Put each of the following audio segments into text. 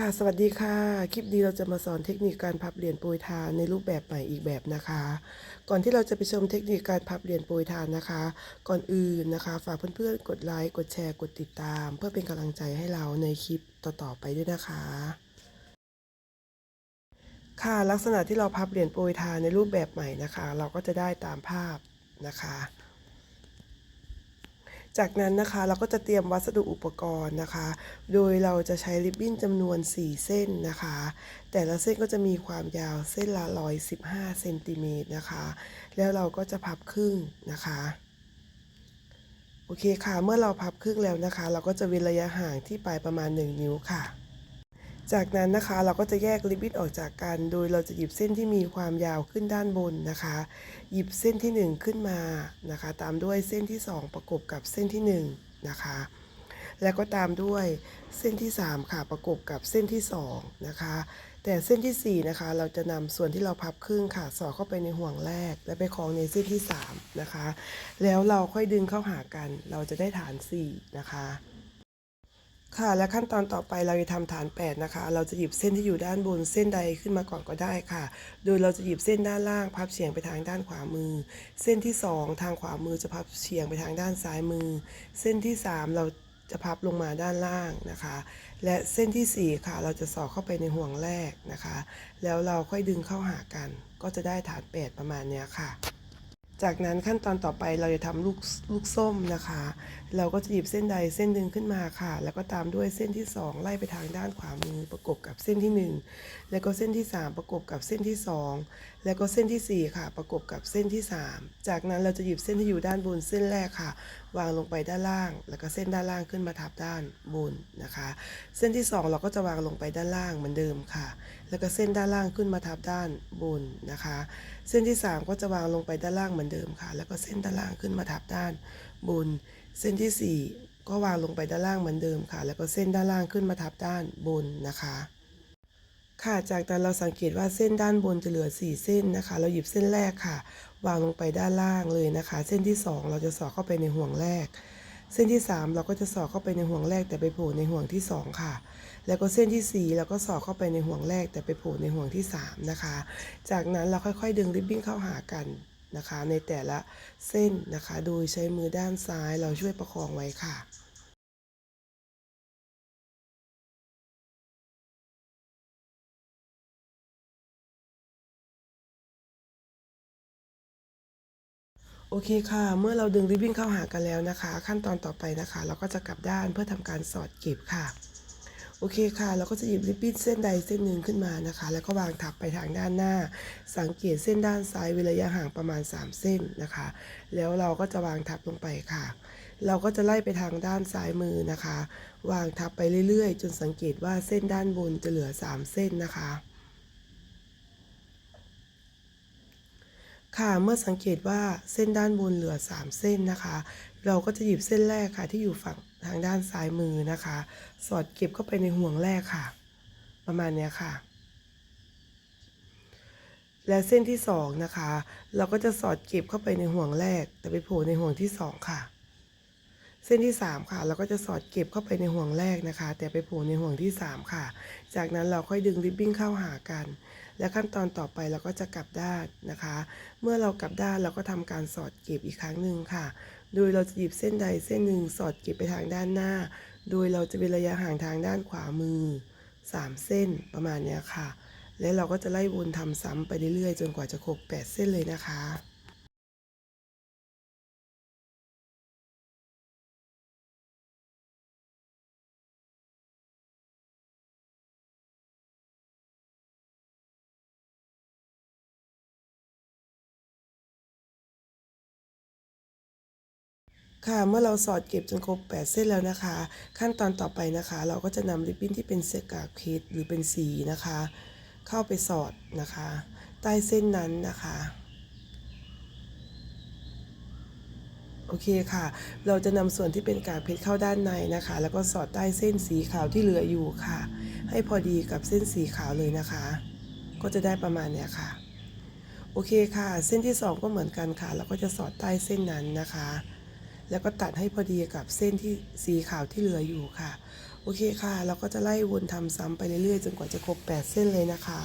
ค่ะ สวัสดีค่ะ คลิปนี้เราจะมาสอนเทคนิคการพับเหรียญโปรยทานในรูปแบบใหม่อีกแบบนะคะ ก่อนที่เราจะไปชมเทคนิคการพับเหรียญโปรยทานนะคะ ก่อนอื่นนะคะ ฝากเพื่อนๆ กดไลค์ กดแชร์ กดติดตาม เพื่อเป็นกำลังใจให้เราในคลิปต่อๆไปด้วยนะคะ ค่ะลักษณะที่เราพับเหรียญโปรยทานในรูปแบบใหม่นะคะ เราก็จะได้ตามภาพนะคะ จากนั้นนะคะเราก็จะเตรียมวัสดุอุปกรณ์นะคะ โดยเราจะใช้ริบบิ้นจำนวน 4 เส้นนะคะ แต่ละเส้นก็จะมีความยาวเส้นละ 115เซนติเมตรนะคะ แล้วเราก็จะพับครึ่งนะคะโอเคค่ะ เมื่อเราพับครึ่งแล้วนะคะ เราก็จะเว้นระยะห่างที่ปลายประมาณ 1 นิ้วค่ะ จากนั้นนะคะเราก็จะแยกริบบิ้นออกจากกัน โดยเราจะหยิบเส้นที่มีความยาวขึ้นด้านบนนะคะ หยิบเส้นที่ 1 ขึ้นมานะคะ ตามด้วยเส้นที่ 2 ประกบกับเส้นที่ 1 นะคะ แล้วก็ตามด้วยเส้นที่ 3 ค่ะประกบกับเส้นที่ 2 นะคะ แต่เส้นทีสี่4 นะคะ เราจะนำส่วนที่เราพับครึ่งค่ะ สอดเข้าไปในห่วงแรก และไปคล้องในเส้นที่ 3 นะคะ แล้วเราค่อยดึงเข้าหากัน เราจะได้ฐาน 4 นะคะ ค่ะและขั้นตอนต่อไปเราจะทำฐาน 8 นะคะ เราจะหยิบเส้นที่อยู่ด้านบนเส้นใดขึ้นมาก่อนก็ได้ค่ะ โดยเราจะหยิบเส้นด้านล่างพับเฉียงไปทางด้านขวามือ เส้นที่ 2 ทางขวามือจะพับเฉียงไปทางด้านซ้ายมือ เส้นที่ 3 เราจะพับลงมาด้านล่างนะคะ และเส้นทีสี่4 ค่ะ เราจะสอดเข้าไปในห่วงแรกนะคะ แล้วเราค่อยดึงเข้าหากัน ก็จะได้ฐาน 8 ประมาณเนี้ยค่ะจากนั้นขั้นตอนต่อไปเราจะทำลูกลูกส้มนะคะเราก็จะหยิบเส้นใดเส้นหนึ่งขึ้นมาค่ะ แล้วก็ตามด้วยเส้นที่ 2 ไล่ไปทางด้านขวามือประกบกับเส้นที่ 1 แล้วก็เส้นที่ 3 ประกบกับเส้นที่ 2 แล้วก็เส้นทีสี่ 4 ค่ะ ประกบกับเส้นที่ 3 จากนั้นเราจะหยิบเส้นที่อยู่ด้านบนเส้นแรกค่ะ วางลงไปด้านล่าง แล้วก็เส้นด้านล่างขึ้นมาทับด้านบนนะคะ เส้นที่ 2 เราก็จะวางลงไปด้านล่างเหมือนเดิมค่ะ แล้วก็เส้นด้านล่างขึ้นมาทับด้านบนนะคะ เส้นที่ 3 ก็จะวางลงไปด้านล่างเหมือนเดิมค่ะ แล้วก็เส้นด้านล่างขึ้นมาทับด้านบน เส้นทีสี่ 4 ก็วางลงไปด้านล่างเหมือนเดิมค่ะ แล้วก็เส้นด้านล่างขึ้นมาทับด้านบนนะคะ ค่ะจากนั้นเราสังเกตว่าเส้นด้านบนจะเหลือ 4 เส้นนะคะ เราหยิบเส้นแรกค่ะ วางลงไปด้านล่างเลยนะคะ เส้นที่ 2 เราจะสอดเข้าไปในห่วงแรก เส้นที่ 3 เราก็จะสอดเข้าไปในห่วงแรกแต่ไปโผล่ในห่วงที่ 2 ค่ะ แล้วก็เส้นที่ 4 เราก็สอดเข้าไปในห่วงแรกแต่ไปโผล่ในห่วงที่ 3 นะคะ จากนั้นเราค่อยๆ ดึงริบบิ้นเข้าหากัน นะคะ ในแต่ละเส้นนะคะ โดยใช้มือด้านซ้ายเราช่วยประคองไว้ค่ะโอเคค่ะ เมื่อเราดึงริบบิ้นเข้าหากันแล้วนะคะ ขั้นตอนต่อไปนะคะ เราก็จะกลับด้านเพื่อทำการสอดเก็บค่ะ โอเคค่ะ เราก็จะหยิบริบบิ้นเส้นใดเส้นหนึ่งขึ้นมานะคะ แล้วก็วางทับไปทางด้านหน้า สังเกตเส้นด้านซ้ายเว้นระยะห่างประมาณ 3 เส้นนะคะ แล้วเราก็จะวางทับลงไปค่ะ เราก็จะไล่ไปทางด้านซ้ายมือนะคะ วางทับไปเรื่อยๆ จนสังเกตว่าเส้นด้านบนจะเหลือ 3 เส้นนะคะ ค่ะ เมื่อสังเกตว่าเส้นด้านบนเหลือ 3 เส้นนะคะ เราก็จะหยิบเส้นแรกค่ะ ที่อยู่ฝั่งทางด้านซ้ายมือนะคะ สอดเก็บเข้าไปในห่วงแรกค่ะ ประมาณนี้ค่ะ และเส้นที่สองนะคะ เราก็จะสอดเก็บเข้าไปในห่วงแรก แต่ไปโผล่ในห่วงที่สองค่ะ เส้นที่ 3 ค่ะ เราก็จะสอดเก็บเข้าไปในห่วงแรกนะคะ แต่ไปโผล่ในห่วงที่ 3 ค่ะ จากนั้นเราค่อยดึงริบบิ้นเข้าหากัน และขั้นตอนต่อไปเราก็จะกลับด้านนะคะ เมื่อเรากลับด้านเราก็ทำการสอดเก็บอีกครั้งหนึ่งค่ะ โดยเราจะหยิบเส้นใดเส้นหนึ่งสอดเก็บไปทางด้านหน้า โดยเราจะเป็นระยะห่างทางด้านขวามือ 3 เส้นประมาณนี้ค่ะ และเราก็จะไล่วนทำซ้ำไปเรื่อยๆ จนกว่าจะครบ 8 เส้นเลยนะคะ ค่ะเมื่อเราสอดเก็บจนครบ 8 เส้นแล้วนะคะ ขั้นตอนต่อไปนะคะ เราก็จะนำริบบิ้นที่เป็นเศษกาเพชรหรือเป็นสีนะคะ เข้าไปสอดนะคะ ใต้เส้นนั้นนะคะโอเคค่ะ เราจะนำส่วนที่เป็นกากเพชรเข้าด้านในนะคะ แล้วก็สอดใต้เส้นสีขาวที่เหลืออยู่ค่ะ ให้พอดีกับเส้นสีขาวเลยนะคะ ก็จะได้ประมาณเนี้ยค่ะ โอเคค่ะ เส้นที่ 2 ก็เหมือนกันค่ะเราก็จะสอดใต้เส้นนั้นนะคะ แล้วก็ตัดให้พอดีกับเส้นที่สีขาวที่เหลืออยู่ค่ะ โอเคค่ะ เราก็จะไล่วนทำซ้ำไปเรื่อยๆ จนกว่าจะครบ 8 เส้นเลยนะคะ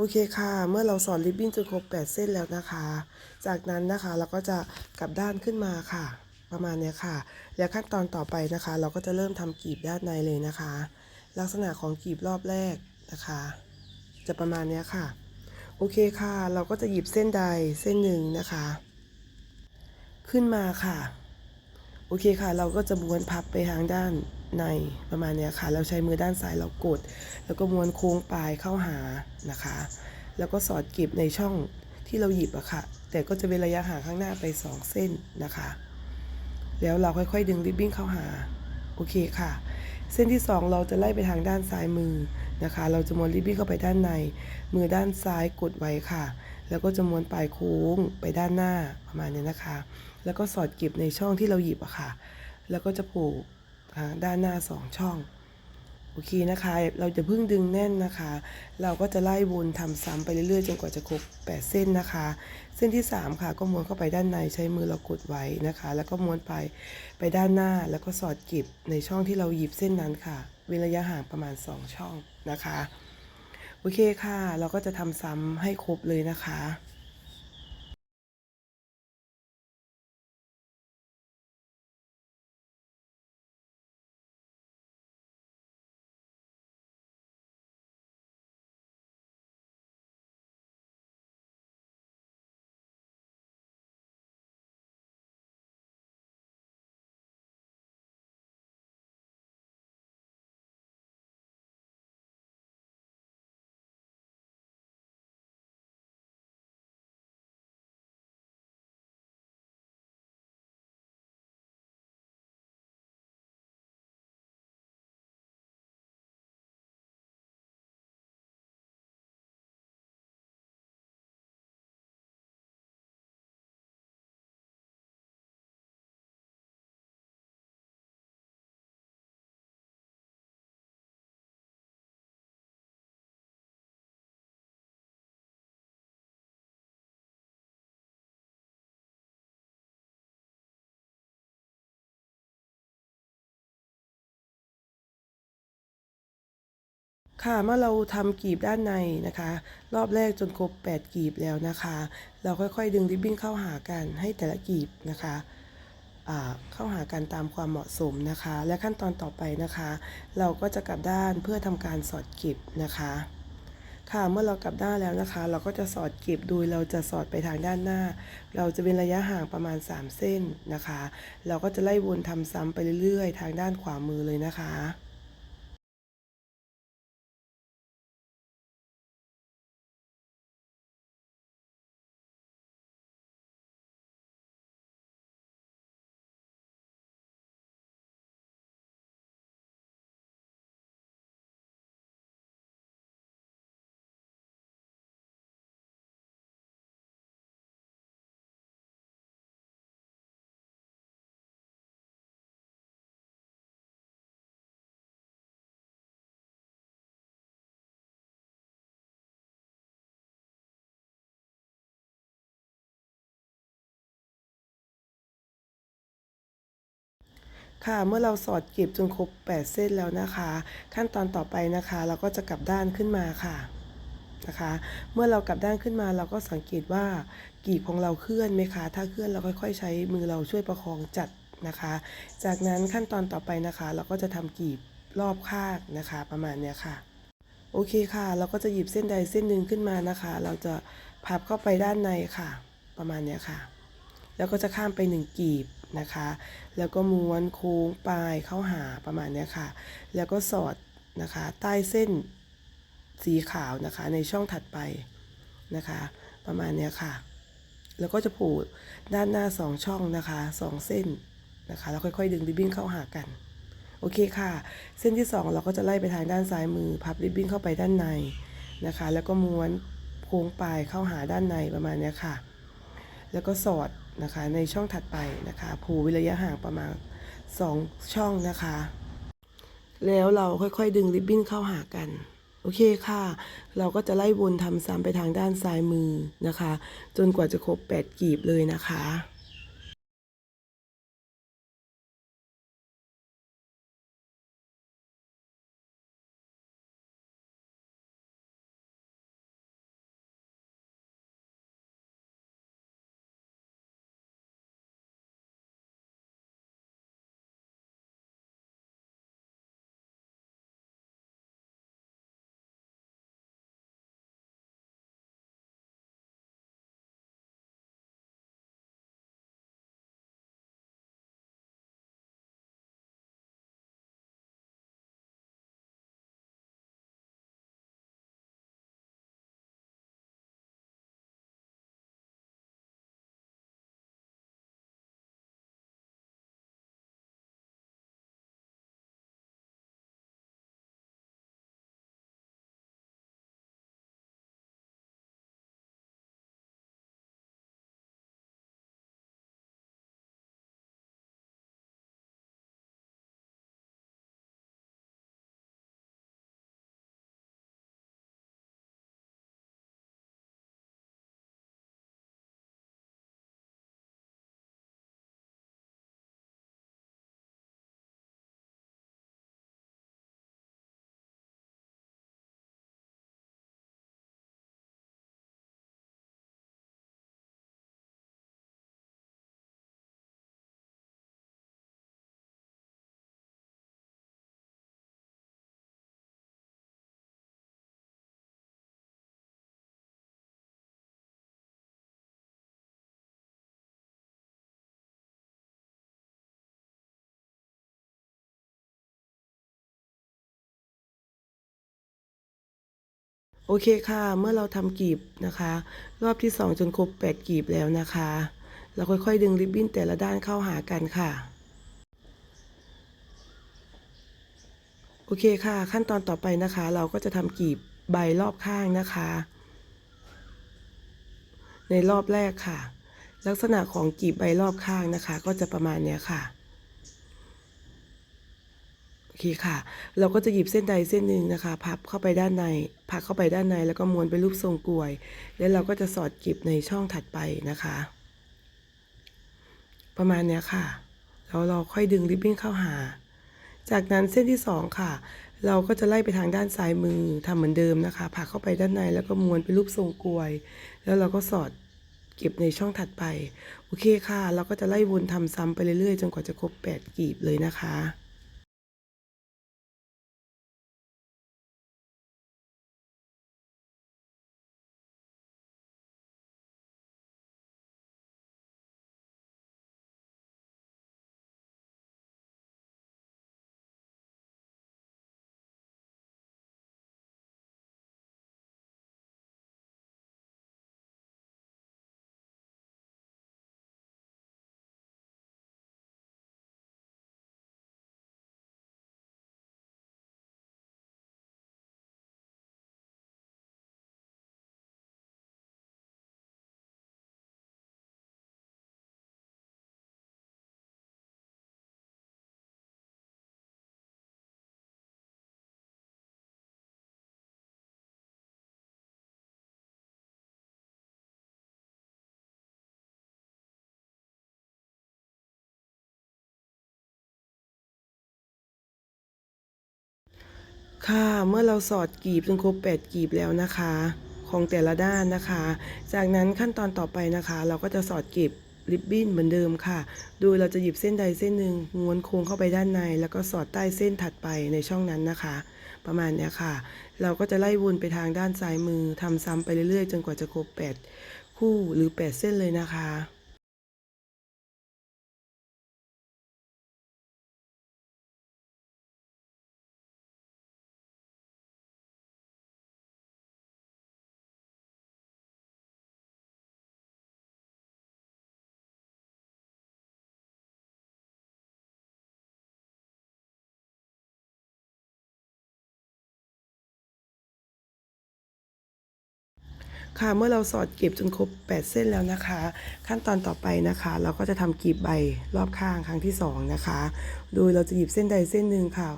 โอเคค่ะ เมื่อเราสอนริบบิ้นจนครบ 8 เส้นแล้วนะคะ จากนั้นนะคะเราก็จะกลับด้านขึ้นมาค่ะ ประมาณนี้ค่ะ แล้วขั้นตอนต่อไปนะคะ เราก็จะเริ่มทำกีบด้านในเลยนะคะ ลักษณะของกีบรอบแรกนะคะ จะประมาณนี้ค่ะ โอเคค่ะ เราก็จะหยิบเส้นใดเส้นหนึ่งนะคะ ขึ้นมาค่ะ โอเคค่ะ เราก็จะม้วนพับไปทางด้าน ในประมาณเนี้ยค่ะ เราใช้มือด้านซ้ายเรากด แล้วก็ม้วนโค้งปลายเข้าหานะคะ แล้วก็สอดเก็บในช่องที่เราหยิบอะค่ะ แต่ก็จะเป็นระยะห่างข้างหน้าไป 2 เส้นนะคะ แล้วเราค่อยๆ ดึงริบบิ้นเข้าหา โอเคค่ะ เส้นที่ 2 เราจะไล่ไปทางด้านซ้ายมือนะคะ เราจะม้วนริบบิ้นเข้าไปด้านใน มือด้านซ้ายกดไว้ค่ะ แล้วก็จะม้วนปลายโค้งไปด้านหน้าประมาณนี้นะคะ แล้วก็สอดเก็บในช่องที่เราหยิบอะค่ะ แล้วก็จะผูก ด้านหน้า 2 ช่องโอเคนะคะ เราจะเพิ่งดึงแน่นนะคะ เราก็จะไล่วนทำซ้ำไปเรื่อยๆ จนกว่าจะครบ 8 เส้นนะคะ เส้นที่ 3 ค่ะก็ม้วนเข้าไปด้านในใช้มือเรากดไว้นะคะ แล้วก็ม้วนไปไปด้านหน้าแล้วก็สอดเก็บในช่องที่เราหยิบเส้นนั้นค่ะเว้นระยะห่างประมาณ 2 ช่องนะคะโอเคค่ะ เราก็จะทำซ้ำให้ครบเลยนะคะ ค่ะเมื่อเราทำกลีบด้านในนะคะ รอบแรกจนครบ 8กลีบแล้วนะคะ เราค่อยๆ ดึงริบบิ้นเข้าหากันให้แต่ละกลีบนะคะเข้าหากันตามความเหมาะสมนะคะ และขั้นตอนต่อไปนะคะ เราก็จะกลับด้านเพื่อทำการสอดเก็บนะคะ ค่ะเมื่อเรากลับด้านแล้วนะคะ เราก็จะสอดเก็บโดยเราจะสอดไปทางด้านหน้า เราจะเป็นระยะห่างประมาณ 3 เส้นนะคะ เราก็จะไล่วนทำซ้ำไปเรื่อยๆ ทางด้านขวามือเลยนะคะ ค่ะเมื่อเราสอดเก็บจนครบ 8 เส้นแล้วนะคะ ขั้นตอนต่อไปนะคะ เราก็จะกลับด้านขึ้นมาค่ะนะคะ เมื่อเรากลับด้านขึ้นมาเราก็สังเกตว่ากีบของเราเคลื่อนไหมคะ ถ้าเคลื่อนเราค่อยๆ ใช้มือเราช่วยประคองจัดนะคะ จากนั้นขั้นตอนต่อไปนะคะ เราก็จะทำกีบรอบข้างนะคะ ประมาณเนี้ยค่ะ โอเคค่ะ เราก็จะหยิบเส้นใดเส้นหนึ่งขึ้นมานะคะ เราจะพับเข้าไปด้านในค่ะ ประมาณเนี้ยค่ะ แล้วก็จะข้ามไปหนึ่งกีบ นะคะ แล้วก็ม้วนโค้งปลายเข้าหาประมาณนี้ค่ะ แล้วก็สอดนะคะใต้เส้นสีขาวนะคะในช่องถัดไปนะคะ ประมาณนี้ค่ะ แล้วก็จะผูกด้านหน้าสองช่องนะคะสองเส้นนะคะแล้วค่อยๆ ดึงริบบิ้นเข้าหากันโอเคค่ะ เส้นที่ 2 เราก็จะไล่ไปทางด้านซ้ายมือ พับริบบิ้นเข้าไปด้านในนะคะ แล้วก็ม้วนโค้งปลายเข้าหาด้านในประมาณนี้ค่ะ แล้วก็สอด นะคะในช่องถัดไปนะคะผูวิระยะห่างประมาณ 2 ช่องนะคะ แล้วเราค่อยๆ ดึงริบบิ้นเข้าหากัน โอเคค่ะ เราก็จะไล่วนทำซ้ำไปทางด้านซ้ายมือนะคะ จนกว่าจะครบ 8 กีบเลยนะคะ โอเคค่ะ เมื่อเราทำกีบนะคะ รอบที่ 2 จนครบ 8 กีบแล้วนะคะ เราค่อยๆ ดึงริบบิ้นแต่ละด้านเข้าหากันค่ะ โอเคค่ะ ขั้นตอนต่อไปนะคะ เราก็จะทำกีบใบรอบข้างนะคะ ในรอบแรกค่ะ ลักษณะของกีบใบรอบข้างนะคะ ก็จะประมาณเนี้ยค่ะ เคค่ะ เราก็จะหยิบเส้นใดเส้นหนึ่งนะคะ พับเข้าไปด้านใน พักเข้าไปด้านในแล้วก็ม้วนเป็นรูปทรงกลวย แล้วเราก็จะสอดกีบในช่องถัดไปนะคะ ประมาณนี้ค่ะ แล้วเราค่อยดึงริบบิ้นเข้าหา จากนั้นเส้นที่สองค่ะ เราก็จะไล่ไปทางด้านซ้ายมือทำเหมือนเดิมนะคะผักเข้าไปด้านในแล้วก็ม้วนเป็นรูปทรงกลวย แล้วเราก็สอดเก็บในช่องถัดไป โอเคค่ะ เราก็จะไล่วนทำซ้ำไปเรื่อยๆ จนกว่าจะครบ 8กีบเลยนะคะ ค่ะเมื่อเราสอดกีบจนครบ8กีบแล้วนะคะ ของแต่ละด้านนะคะ จากนั้นขั้นตอนต่อไปนะคะ เราก็จะสอดกีบริบบิ้นเหมือนเดิมค่ะ โดยเราจะหยิบเส้นใดเส้นหนึ่งม้วนโค้งเข้าไปด้านใน แล้วก็สอดใต้เส้นถัดไปในช่องนั้นนะคะ ประมาณนี้ค่ะ เราก็จะไล่วนไปทางด้านซ้ายมือทำซ้ำไปเรื่อยๆ จนกว่าจะครบ 8 คู่หรือ 8 เส้นเลยนะคะ ค่ะเมื่อเราสอดเก็บจนครบ 8 เส้นแล้วนะคะ ขั้นตอนต่อไปนะคะ เราก็จะทำกลีบใบรอบข้างครั้งที่ 2 นะคะ โดยเราจะหยิบเส้นใดเส้นหนึ่งค่ะ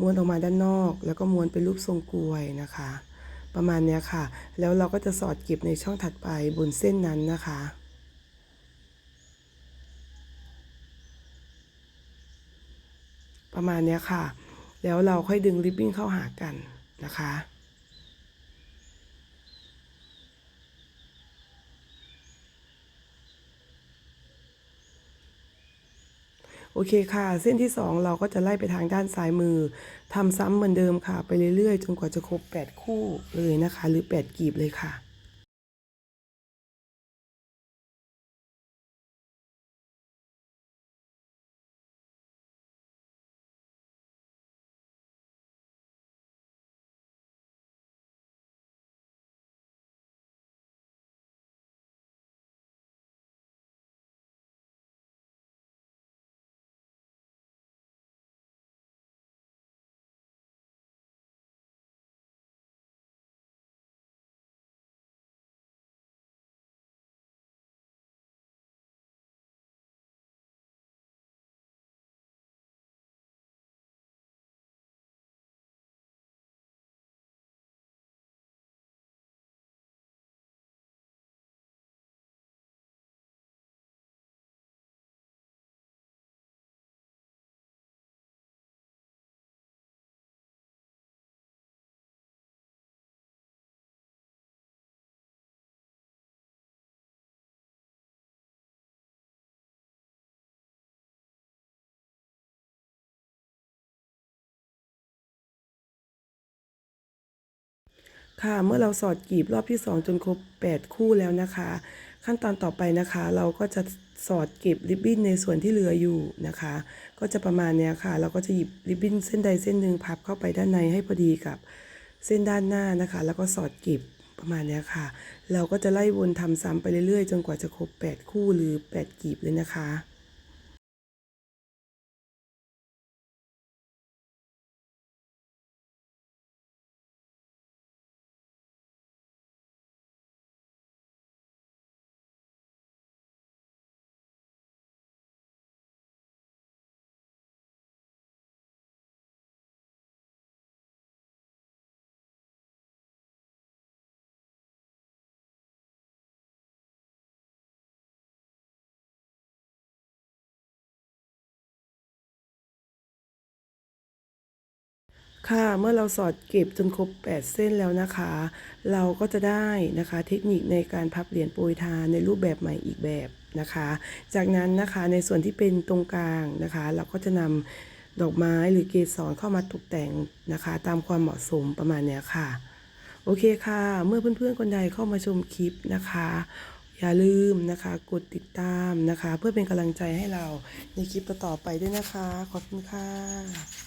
ม้วนออกมาด้านนอก แล้วก็ม้วนเป็นรูปทรงกลวยนะคะ ประมาณนี้ค่ะ แล้วเราก็จะสอดเก็บในช่องถัดไปบนเส้นนั้นนะคะประมาณนี้ค่ะ แล้วเราค่อยดึงริบบิ้นเข้าหากันนะคะ โอเคค่ะ เส้นที่ 2 เราก็จะไล่ไปทางด้านซ้ายมือทำซ้ำเหมือนเดิมค่ะ ไปเรื่อยๆ จนกว่าจะครบ 8 คู่เลยนะคะ หรือ 8กลีบเลยค่ะ ค่ะ เมื่อเราสอดกีบรอบที่ 2 จนครบ 8 คู่แล้วนะคะ ขั้นตอนต่อไปนะคะ เราก็จะสอดเก็บริบบิ้นในส่วนที่เหลืออยู่นะคะ ก็จะประมาณเนี้ยค่ะ เราก็จะหยิบริบบิ้นเส้นใดเส้นหนึ่งพับเข้าไปด้านในให้พอดีกับเส้นด้านหน้านะคะ แล้วก็สอดเก็บประมาณเนี้ยค่ะ เราก็จะไล่วนทำซ้ำไปเรื่อยๆ จนกว่าจะครบ 8 คู่หรือ 8กลีบเลยนะคะ ค่ะ เมื่อเราสอดเก็บจนครบ 8 เส้นแล้วนะคะ เราก็จะได้นะคะเทคนิคในการพับเหรียญโปรยทานในรูปแบบใหม่อีกแบบนะคะ จากนั้นนะคะในส่วนที่เป็นตรงกลางนะคะ เราก็จะนำดอกไม้หรือเกสรเข้ามาตกแต่งนะคะ ตามความเหมาะสมประมาณเนี้ยค่ะ โอเคค่ะ เมื่อเพื่อนๆคนใดเข้ามาชมคลิปนะคะอย่าลืมนะคะ กดติดตามนะคะ เพื่อเป็นกำลังใจให้เราในคลิปต่อๆไปด้วยนะคะ ขอบคุณค่ะ